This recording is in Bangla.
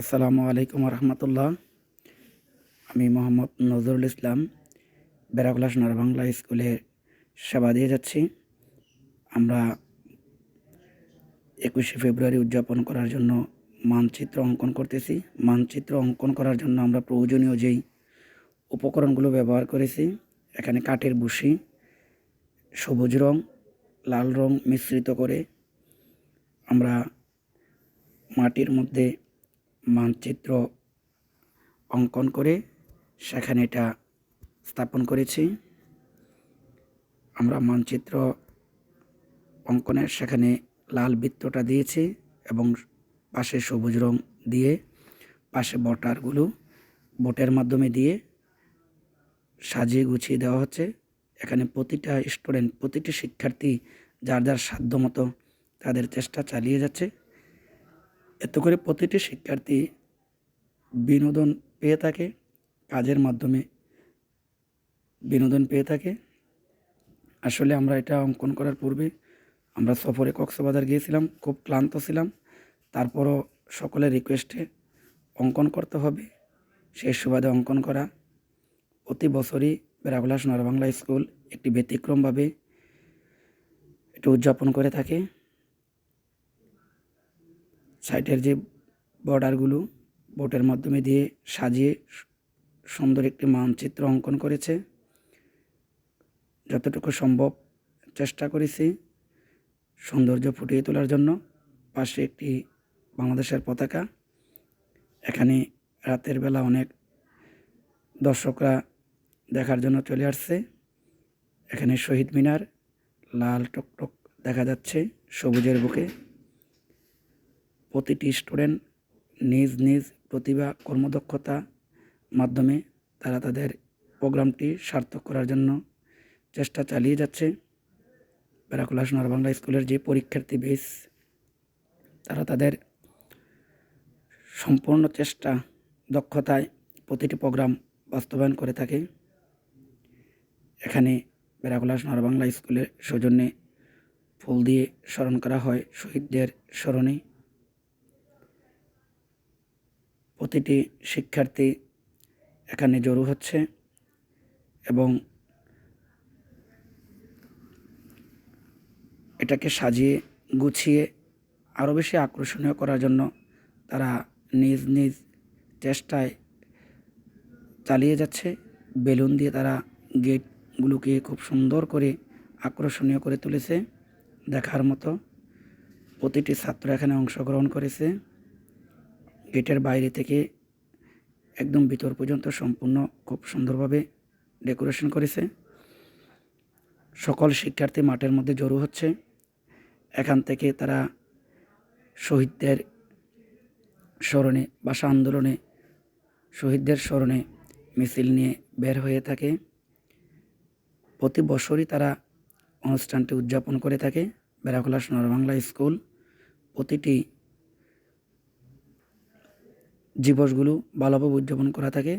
আসসালামু আলাইকুম রহমতুল্লাহ। আমি মোহাম্মদ নজরুল ইসলাম বেড়াকলা সোনার বাংলা স্কুলে সেবা দিয়ে যাচ্ছি। আমরা একুশে ফেব্রুয়ারি উদযাপন করার জন্য মানচিত্র অঙ্কন করতেছি। মানচিত্র অঙ্কন করার জন্য আমরা প্রয়োজনীয় যেই উপকরণগুলো ব্যবহার করেছি, এখানে কাঠের বুশি সবুজ রং, লাল রং মিশ্রিত করে আমরা মাটির মধ্যে মানচিত্র অঙ্কন করে সেখানে এটা স্থাপন করেছি। আমরা মানচিত্র অঙ্কনের সেখানে লাল বৃত্তটা দিয়েছি এবং পাশে সবুজ রং দিয়ে পাশে বটারগুলো বোটের মাধ্যমে দিয়ে সাজিয়ে গুছিয়ে দেওয়া হচ্ছে। এখানে প্রতিটা স্টুডেন্ট, প্রতিটি শিক্ষার্থী যার যার সাধ্য মতো তাদের চেষ্টা চালিয়ে যাচ্ছে। এত করে প্রতিটি শিক্ষার্থী বিনোদন পেয়ে থাকে, কাজের মাধ্যমে বিনোদন পেয়ে থাকে। আসলে আমরা এটা অঙ্কন করার পূর্বে আমরা সফরে কক্সবাজার গিয়েছিলাম, খুব ক্লান্ত ছিলাম। তারপরও সকলের রিকোয়েস্টে অঙ্কন করতে হবে। সেই সুবাদে অঙ্কন করা। প্রতি বছরই বেড়াগোলা সোনার বাংলা স্কুল একটি ব্যতিক্রমভাবে এটা উদযাপন করে থাকে। সাইটের যে বর্ডারগুলো, বোটের মাধ্যমে দিয়ে সাজিয়ে সুন্দর একটি মানচিত্র অঙ্কন করেছে। যতটুকু সম্ভব চেষ্টা করেছি সৌন্দর্য ফুটিয়ে তোলার জন্য। পাশে একটি বাংলাদেশের পতাকা। এখানে রাতের বেলা অনেক দর্শকরা দেখার জন্য চলে আসছে। এখানে শহীদ মিনার লাল টকটক দেখা যাচ্ছে সবুজের বুকে। প্রতিটি স্টুডেন্ট নিজ নিজ প্রতিভা, কর্মদক্ষতা মাধ্যমে তারা তাদের প্রোগ্রামটি সার্থক করার জন্য চেষ্টা চালিয়ে যাচ্ছে। প্যারাকুলা সোনার বাংলা স্কুলের যে পরীক্ষার্থী বেস, তারা তাদের সম্পূর্ণ চেষ্টা, দক্ষতায় প্রতিটি প্রোগ্রাম বাস্তবায়ন করে থাকে। এখানে বেড়াকুলা সোনার বাংলা স্কুলের সৌজন্যে ফুল দিয়ে স্মরণ করা হয় শহীদদের স্মরণে। প্রতিটি শিক্ষার্থী এখানে জড়ো হচ্ছে এবং এটাকে সাজিয়ে, গুছিয়ে, আরও বেশি আকর্ষণীয় করার জন্য তারা নিজ নিজ চেষ্টায় চালিয়ে যাচ্ছে। বেলুন দিয়ে তারা গেটগুলোকে খুব সুন্দর করে আকর্ষণীয় করে তুলেছে। দেখার মতো প্রতিটি ছাত্র এখানে অংশগ্রহণ করেছে। গেটের বাইরে থেকে একদম ভিতর পর্যন্ত সম্পূর্ণ খুব সুন্দরভাবে ডেকোরেশন করেছে। সকল শিক্ষার্থী মাঠের মধ্যে জড়ো হচ্ছে। এখান থেকে তারা শহীদদের স্মরণে ভাষা আন্দোলনে শহীদদের স্মরণে মিছিল নিয়ে বের হয়ে থাকে। প্রতি বছরই তারা অনুষ্ঠানটি উদযাপন করে থাকে। বেড়াখোলা সোনার বাংলা স্কুল। প্রতিটি দিবসগুলো ভালোভাবে উদযাপন করা থাকে।